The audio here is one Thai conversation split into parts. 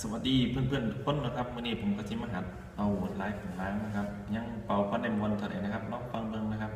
สวัสดีเพื่อนๆทุกคนนะครับวันนี้ผมก็จิมาหัดเอาไลฟ์ของร้านนะครับ ยังเป่าพันในมวนเท่าไหร่นะครับลองฟังเบิ้งนะครับ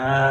Uh,